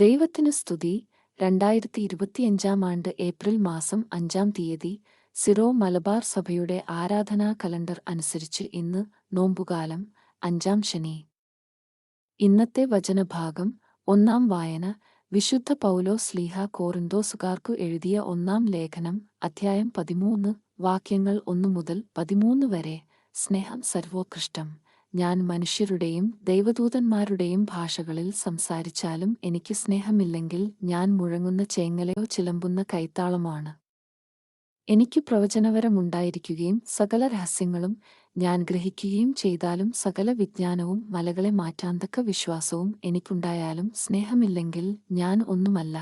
ദൈവത്തിനു സ്തുതി. രണ്ടായിരത്തി ഇരുപത്തിയഞ്ചാം ആണ്ട് ഏപ്രിൽ മാസം അഞ്ചാം തീയതി സിറോ മലബാർ സഭയുടെ ആരാധനാ കലണ്ടർ അനുസരിച്ച് ഇന്ന് നോമ്പുകാലം അഞ്ചാം ശനി. ഇന്നത്തെ വചനഭാഗം ഒന്നാം വായന. വിശുദ്ധ പൗലോ സ്ലീഹ കോറിന്തോസുകാർക്കു എഴുതിയ ഒന്നാം ലേഖനം അധ്യായം പതിമൂന്ന് വാക്യങ്ങൾ ഒന്നു മുതൽ പതിമൂന്ന് വരെ. സ്നേഹം സർവോത്കൃഷ്ടം. ഞാൻ മനുഷ്യരുടെയും ദൈവദൂതന്മാരുടെയും ഭാഷകളിൽ സംസാരിച്ചാലും എനിക്ക് സ്നേഹമില്ലെങ്കിൽ ഞാൻ മുഴങ്ങുന്ന ചേങ്ങലയോ ചിലമ്പുന്ന കൈത്താളമാണ്. എനിക്ക് പ്രവചനവരമുണ്ടായിരിക്കുകയും സകല രഹസ്യങ്ങളും ഞാൻ ഗ്രഹിക്കുകയും ചെയ്താലും സകല വിജ്ഞാനവും മലകളെ മാറ്റാന്തക്ക വിശ്വാസവും എനിക്കുണ്ടായാലും സ്നേഹമില്ലെങ്കിൽ ഞാൻ ഒന്നുമല്ല.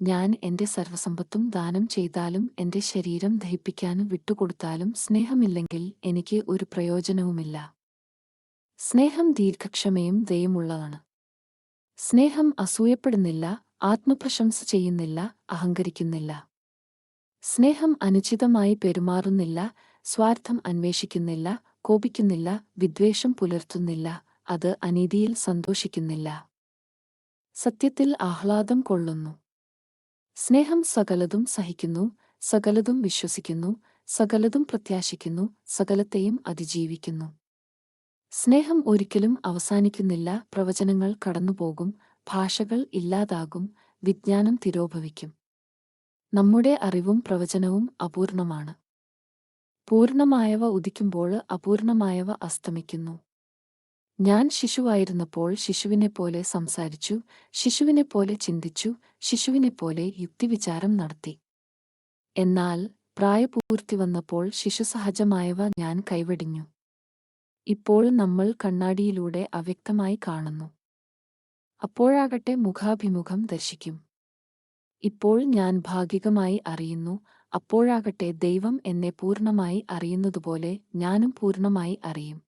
ഞാൻ എന്റെ സർവസമ്പത്തും ദാനം ചെയ്താലും എന്റെ ശരീരം ദഹിപ്പിക്കാനും വിട്ടുകൊടുത്താലും സ്നേഹമില്ലെങ്കിൽ എനിക്ക് ഒരു പ്രയോജനവുമില്ല. സ്നേഹം ദീർഘക്ഷമയും ദയമുള്ളതാണ്. സ്നേഹം അസൂയപ്പെടുന്നില്ല ആത്മപ്രശംസ ചെയ്യുന്നില്ല അഹങ്കരിക്കുന്നില്ല. സ്നേഹം അനുചിതമായി പെരുമാറുന്നില്ല സ്വാർത്ഥം അന്വേഷിക്കുന്നില്ല കോപിക്കുന്നില്ല വിദ്വേഷം പുലർത്തുന്നില്ല അത് അനീതിയിൽ സന്തോഷിക്കുന്നില്ല. സത്യത്തിൽ ആഹ്ലാദം കൊള്ളുന്നു. സ്നേഹം സകലതും സഹിക്കുന്നു സകലതും വിശ്വസിക്കുന്നു സകലതും പ്രത്യാശിക്കുന്നു സകലത്തെയും അതിജീവിക്കുന്നു. സ്നേഹം ഒരിക്കലും അവസാനിക്കുന്നില്ല. പ്രവചനങ്ങൾ കടന്നുപോകും. ഭാഷകൾ ഇല്ലാതാകും. വിജ്ഞാനം തിരോഭവിക്കും. നമ്മുടെ അറിവും പ്രവചനവും അപൂർണമാണ്. പൂർണമായവ ഉദിക്കുമ്പോൾ അപൂർണമായവ അസ്തമിക്കുന്നു. ഞാൻ ശിശുവായിരുന്നപ്പോൾ ശിശുവിനെപ്പോലെ സംസാരിച്ചു. ശിശുവിനെപ്പോലെ ചിന്തിച്ചു. ശിശുവിനെപ്പോലെ യുക്തിവിചാരം നടത്തി. എന്നാൽ പ്രായപൂർത്തി വന്നപ്പോൾ ശിശുസഹജമായവ ഞാൻ കൈവെടിഞ്ഞു. ഇപ്പോൾ നമ്മൾ കണ്ണാടിയിലൂടെ അവ്യക്തമായി കാണുന്നു. അപ്പോഴാകട്ടെ മുഖാഭിമുഖം ദർശിക്കും. ഇപ്പോൾ ഞാൻ ഭാഗികമായി അറിയുന്നു അപ്പോഴാകട്ടെ ദൈവം എന്നെ പൂർണമായി അറിയുന്നതുപോലെ ഞാനും പൂർണമായി അറിയും.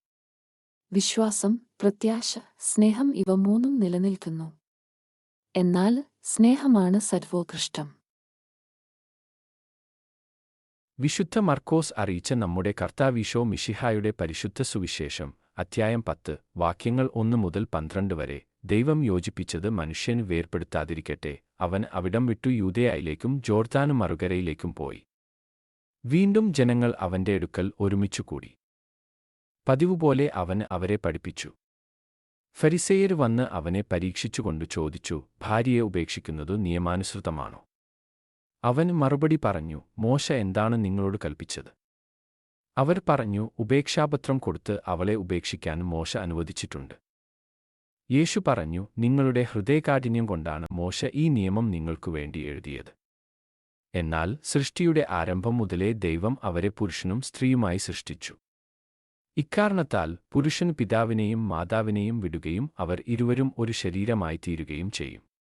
വിശ്വാസം പ്രത്യാശ സ്നേഹം ഇവ മൂന്നും നിലനിൽക്കുന്നു. എന്നാൽ സ്നേഹമാണ് സർവോത്കൃഷ്ടം വിശുദ്ധ മർക്കോസ് അറിയിച്ച നമ്മുടെ കർത്താവീശോ മിഷിഹായുടെ പരിശുദ്ധ സുവിശേഷം അധ്യായം പത്ത് വാക്യങ്ങൾ ഒന്ന് മുതൽ പന്ത്രണ്ട് വരെ. ദൈവം യോജിപ്പിച്ചത് മനുഷ്യന് വേർപ്പെടുത്താതിരിക്കട്ടെ. അവൻ അവിടം വിട്ടു യൂതയായിലേക്കും ജോർദാനു മറുകരയിലേക്കും പോയി. വീണ്ടും ജനങ്ങൾ അവന്റെ അടുക്കൽ ഒരുമിച്ചുകൂടി. പതിവുപോലെ അവൻ അവരെ പഠിപ്പിച്ചു. ഫരിസേയർ വന്ന് അവനെ പരീക്ഷിച്ചുകൊണ്ട് ചോദിച്ചു ഭാര്യയെ ഉപേക്ഷിക്കുന്നത് നിയമാനുസൃതമാണോ? അവൻ മറുപടി പറഞ്ഞു മോശ എന്താണ് നിങ്ങളോട് കൽപ്പിച്ചത്? അവർ പറഞ്ഞു ഉപേക്ഷാപത്രം കൊടുത്ത് അവളെ ഉപേക്ഷിക്കാൻ മോശ അനുവദിച്ചിട്ടുണ്ട്. യേശു പറഞ്ഞു നിങ്ങളുടെ ഹൃദയകാഠിന്യം കൊണ്ടാണ് മോശ ഈ നിയമം നിങ്ങൾക്കു വേണ്ടി എഴുതിയത്. എന്നാൽ സൃഷ്ടിയുടെ ആരംഭം മുതലേ ദൈവം അവരെ പുരുഷനും സ്ത്രീയുമായി സൃഷ്ടിച്ചു. ഇക്കാരണത്താൽ പുരുഷൻ പിതാവിനെയും മാതാവിനെയും വിടുകയും അവർ ഇരുവരും ഒരു ശരീരമായി തീരുകയും ചെയ്യും.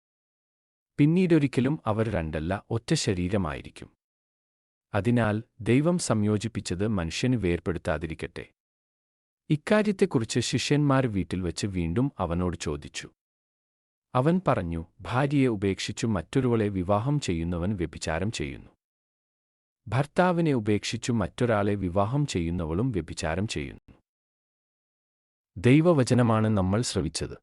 പിന്നീടൊരിക്കലും അവർ രണ്ടല്ല ഒറ്റ ശരീരമായിരിക്കും. അതിനാൽ ദൈവം സംയോജിപ്പിച്ചത് മനുഷ്യന് വേർപ്പെടുത്താതിരിക്കട്ടെ. ഇക്കാര്യത്തെക്കുറിച്ച് ശിഷ്യന്മാർ വീട്ടിൽ വെച്ച് വീണ്ടും അവനോട് ചോദിച്ചു. അവൻ പറഞ്ഞു ഭാര്യയെ ഉപേക്ഷിച്ചു മറ്റൊരുവളെ വിവാഹം ചെയ്യുന്നവൻ വ്യഭിചാരം ചെയ്യുന്നു. ഭർത്താവിനെ ഉപേക്ഷിച്ചു മറ്റൊരാളെ വിവാഹം ചെയ്യുന്നവളും വ്യഭിചാരം ചെയ്യുന്നു. ദൈവവചനമാണ് നമ്മൾ ശ്രവിച്ചത്.